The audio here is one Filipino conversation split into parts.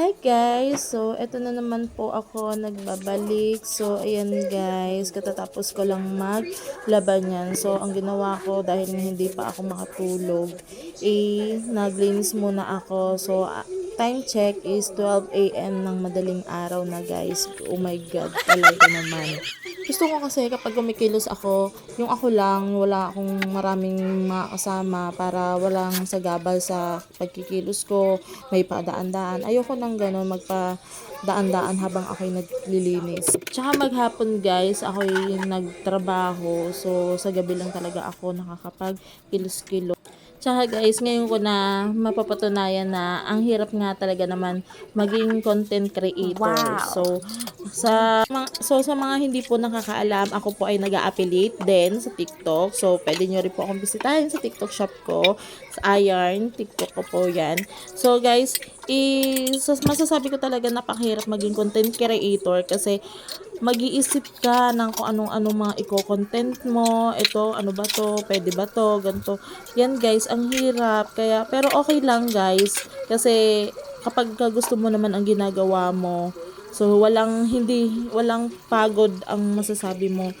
Hi guys! So, eto na naman po ako nagbabalik. So, ayan guys, katatapos ko lang maglaban yan. So, ang ginawa ko dahil hindi pa ako makatulog, eh, naglinis muna ako. So, time check is 12 a.m. ng madaling araw na guys. Oh my God, talaga naman. Gusto ko kasi kapag kumikilos ako, yung ako lang, wala akong maraming makasama para walang sagabal sa pagkikilos ko, may padaan-daan. Ayoko nang gano'n magpa-daan-daan habang ako'y naglilinis. Tsaka maghapon guys, ako'y nagtrabaho. So, sa gabi lang talaga ako nakakapag-kilos-kilos. Tsaka guys, ngayon ko na mapapatunayan na ang hirap nga talaga naman maging content creator. Wow. So, sa so sa mga hindi po nakakaalam, ako po ay nag-affiliate din sa TikTok. So, pwede nyo rin po akong bisitahin sa TikTok shop ko, sa Iron, TikTok ko po yan. So, guys, is, masasabi ko talaga napakahirap maging content creator kasi mag-iisip ka ng kung anong-anong mga i-content mo, ito, ano ba to, pwede ba to, ganito. Yan guys, ang hirap. Kaya, pero okay lang guys, kasi kapag ka gusto mo naman ang ginagawa mo, so walang, hindi, walang pagod ang masasabi mo.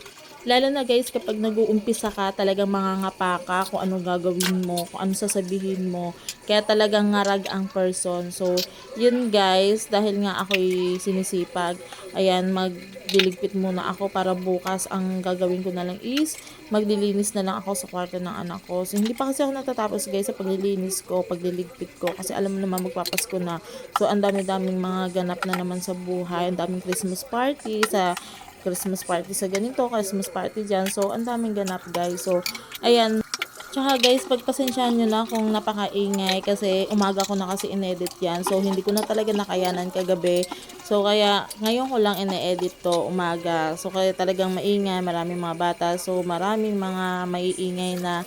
Lalo na guys, kapag nag-uumpisa ka, talagang mangangapa ka kung anong gagawin mo, kung anong sasabihin mo. Kaya talagang ngarag ang person. So, yun guys, dahil nga ako'y sinisipag, ayan, magdiligpit muna ako para bukas ang gagawin ko na lang is maglilinis na lang ako sa kwarto ng anak ko. So, hindi pa kasi ako natatapos guys sa paglilinis ko, pagliligpit ko. Kasi alam mo naman magpapasko na. So, ang dami-daming mga ganap na naman sa buhay. Ang daming Christmas party sa Christmas party sa ganito, Christmas party dyan. So, ang daming ganap guys. So, ayan. Tsaka guys, pagpasensyahan nyo na kung napakaingay kasi umaga ko na kasi inedit yan. So, hindi ko na talaga nakayanan kagabi. So, kaya ngayon ko lang ine-edit to umaga. So, kaya talagang maingay, maraming mga bata. So, maraming mga maiingay na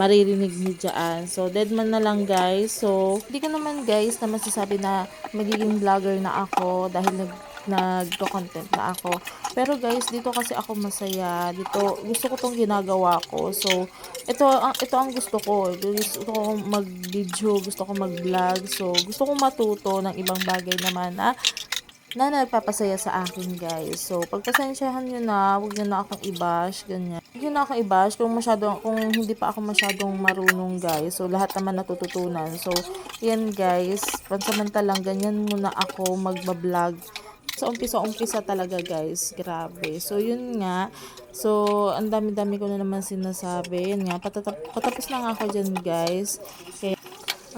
maririnig nyo dyan. So, dead man na lang guys. So, hindi ko naman guys na masasabi na magiging vlogger na ako dahil nag nagko-content na ako. Pero guys, dito kasi ako masaya. Dito, gusto ko tong ginagawa ko. So, ito, ito ang gusto ko. Gusto ko mag-video, gusto ko mag-vlog. So, gusto ko matuto ng ibang bagay naman na na nagpapasaya sa akin guys. So, pagpasensyahan nyo na, huwag nyo na akong i-bash, ganyan. Huwag nyo na akong i-bash kung, masyadong, kung hindi pa ako masyadong marunong guys. So, lahat naman natututunan. So, yan guys, pansamantalang ganyan muna ako magbablog sa umpisa-umpisa talaga guys. Grabe. So, yun nga. So, ang dami-dami ko na naman sinasabi. Yan nga, patatap- patapos na nga ako dyan guys. Kaya,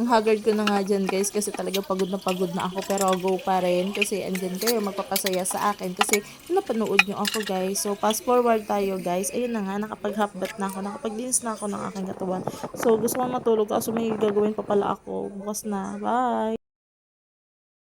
ang haggard ko na nga dyan guys kasi talaga pagod na pagod na ako. Pero go pa rin. Kasi andyan kayo. Magpapasaya sa akin. Kasi napanood nyo ako guys. So fast forward tayo guys. Ayun na nga. Nakapag half bath na ako. Nakapaglinis na ako ng aking katawan. So gusto ko matulog. Kaso may gagawin pa pala ako. Bukas na. Bye